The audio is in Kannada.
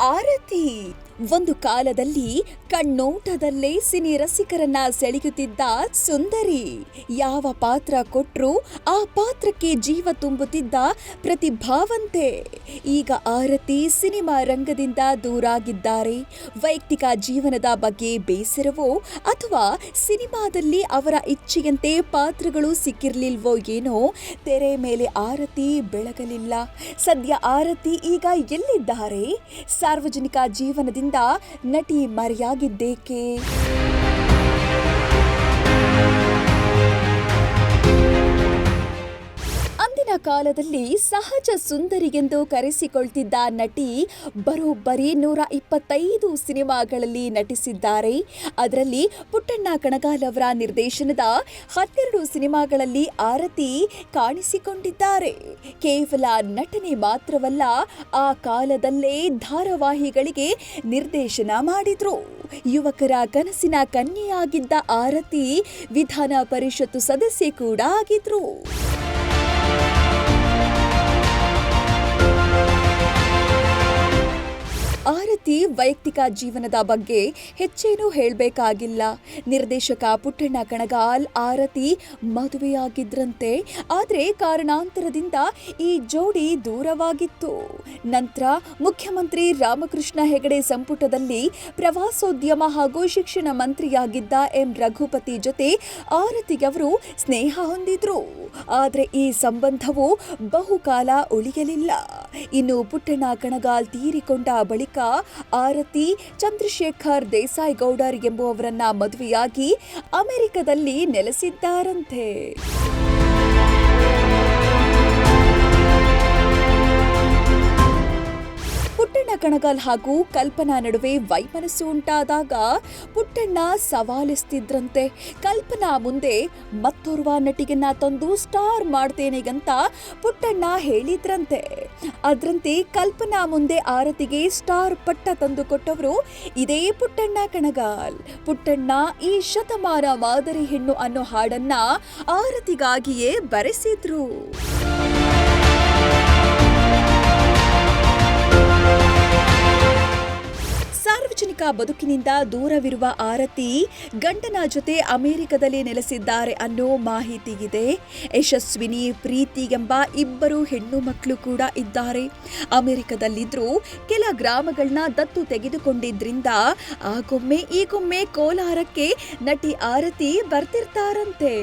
आरती। ಒಂದು ಕಾಲದಲ್ಲಿ ಕಣ್ಣೋಟದಲ್ಲೇ ಸಿನಿ ರಸಿಕರನ್ನ ಸೆಳೆಯುತ್ತಿದ್ದ ಸುಂದರಿ. ಯಾವ ಪಾತ್ರ ಕೊಟ್ಟರೂ ಆ ಪಾತ್ರಕ್ಕೆ ಜೀವ ತುಂಬುತ್ತಿದ್ದ ಪ್ರತಿಭಾವಂತೆ. ಈಗ ಆರತಿ ಸಿನಿಮಾ ರಂಗದಿಂದ ದೂರಾಗಿದ್ದಾರೆ. ವೈಯಕ್ತಿಕ ಜೀವನದ ಬಗ್ಗೆ ಬೇಸರವೋ ಅಥವಾ ಸಿನಿಮಾದಲ್ಲಿ ಅವರ ಇಚ್ಛೆಯಂತೆ ಪಾತ್ರಗಳು ಸಿಕ್ಕಿರಲಿಲ್ವೋ ಏನೋ ತೆರೆ ಮೇಲೆ ಆರತಿ ಬೆಳಗಲಿಲ್ಲ. ಸದ್ಯ ಆರತಿ ಈಗ ಎಲ್ಲಿದ್ದಾರೆ? ಸಾರ್ವಜನಿಕ ಜೀವನದಿಂದ ನಟಿ ಮರೆಯಾಗಿದ್ದೇಕೆ? ಕಾಲದಲ್ಲಿ ಸಹಜ ಸುಂದರಿಗೆಂದು ಕರೆಸಿಕೊಳ್ತಿದ್ದ ನಟಿ ಬರೋಬ್ಬರಿ ನೂರ ಇಪ್ಪತ್ತೈದು ಸಿನಿಮಾಗಳಲ್ಲಿ ನಟಿಸಿದ್ದಾರೆ. ಅದರಲ್ಲಿ ಪುಟ್ಟಣ್ಣ ಕಣಗಾಲ್ ಅವರ ನಿರ್ದೇಶನದ ಹನ್ನೆರಡು ಸಿನಿಮಾಗಳಲ್ಲಿ ಆರತಿ ಕಾಣಿಸಿಕೊಂಡಿದ್ದಾರೆ. ಕೇವಲ ನಟನೆ ಮಾತ್ರವಲ್ಲ, ಆ ಕಾಲದಲ್ಲೇ ಧಾರಾವಾಹಿಗಳಿಗೆ ನಿರ್ದೇಶನ ಮಾಡಿದ್ರು. ಯುವಕರ ಕನಸಿನ ಕನ್ಯೆಯಾಗಿದ್ದ ಆರತಿ ವಿಧಾನ ಪರಿಷತ್ತು ಸದಸ್ಯೆ ಕೂಡ ಆಗಿದ್ರು. ಆರತಿ ವೈಯಕ್ತಿಕ ಜೀವನದ ಬಗ್ಗೆ ಹೆಚ್ಚೇನೂ ಹೇಳಬೇಕಾಗಿಲ್ಲ. ನಿರ್ದೇಶಕ ಪುಟ್ಟಣ್ಣ ಕಣಗಾಲ್ ಆರತಿ ಮದುವೆಯಾಗಿದ್ರಂತೆ. ಆದರೆ ಕಾರಣಾಂತರದಿಂದ ಈ ಜೋಡಿ ದೂರವಾಗಿತ್ತು. ನಂತರ ಮುಖ್ಯಮಂತ್ರಿ ರಾಮಕೃಷ್ಣ ಹೆಗಡೆ ಸಂಪುಟದಲ್ಲಿ ಪ್ರವಾಸೋದ್ಯಮ ಹಾಗೂ ಶಿಕ್ಷಣ ಮಂತ್ರಿಯಾಗಿದ್ದ ಎಂ ರಘುಪತಿ ಜೊತೆ ಆರತಿಗವರು ಸ್ನೇಹ ಹೊಂದಿದ್ರು. ಆದರೆ ಈ ಸಂಬಂಧವು ಬಹುಕಾಲ ಉಳಿಯಲಿಲ್ಲ. ಇನ್ನು ಪುಟ್ಟಣ್ಣ ಕಣಗಾಲ್ ತೀರಿಕೊಂಡ ಬಳಿಕ ಆರತಿ ಚಂದ್ರಶೇಖರ್ ದೇಸಾಯಿ ಗೌಡರ್ ಎಂಬುವವರನ್ನ ಮದುವೆಯಾಗಿ ಅಮೆರಿಕದಲ್ಲಿ ನೆಲೆಸಿದ್ದಾರಂತೆ. ಕಣಗಾಲ್ ಹಾಗೂ ಕಲ್ಪನಾ ನಡುವೆ ವೈಮನಸ್ಸು ಉಂಟಾದಾಗ ಪುಟ್ಟಣ್ಣ ಸವಾಲಿಸ್ತಿದ್ರಂತೆ. ಕಲ್ಪನಾ ಮುಂದೆ ಮತ್ತೋರ್ವ ನಟಿಗನ್ನ ತಂದು ಸ್ಟಾರ್ ಮಾಡ್ತೇನೆಗಂತ ಪುಟ್ಟಣ್ಣ ಹೇಳಿದ್ರಂತೆ. ಅದರಂತೆ ಕಲ್ಪನಾ ಮುಂದೆ ಆರತಿಗೆ ಸ್ಟಾರ್ ಪಟ್ಟ ತಂದು ಕೊಟ್ಟವರು ಇದೇ ಪುಟ್ಟಣ್ಣ ಕಣಗಾಲ್. ಪುಟ್ಟಣ್ಣ ಈ ಶತಮಾನ ಮಾದರಿ ಹೆಣ್ಣು ಅನ್ನೋ ಹಾಡನ್ನ ಆರತಿಗಾಗಿಯೇ ಬರೆಸಿದ್ರು. ಸಾರ್ವಜನಿಕ ಬದುಕಿನಿಂದ ದೂರವಿರುವ ಆರತಿ ಗಂಡನ ಜೊತೆ ಅಮೆರಿಕದಲ್ಲಿ ನೆಲೆಸಿದ್ದಾರೆ ಅನ್ನೋ ಮಾಹಿತಿಗಿದೆ ಯಶಸ್ವಿನಿ, ಪ್ರೀತಿ ಎಂಬ ಇಬ್ಬರು ಹೆಣ್ಣು ಮಕ್ಕಳು ಕೂಡ ಇದ್ದಾರೆ. ಅಮೆರಿಕದಲ್ಲಿದ್ದರೂ ಕೆಲ ಗ್ರಾಮಗಳನ್ನ ದತ್ತು ತೆಗೆದುಕೊಂಡಿದ್ರಿಂದ ಆಗೊಮ್ಮೆ ಈಗೊಮ್ಮೆ ಕೋಲಾರಕ್ಕೆ ನಟಿ ಆರತಿ ಬರ್ತಿರ್ತಾರಂತೆ.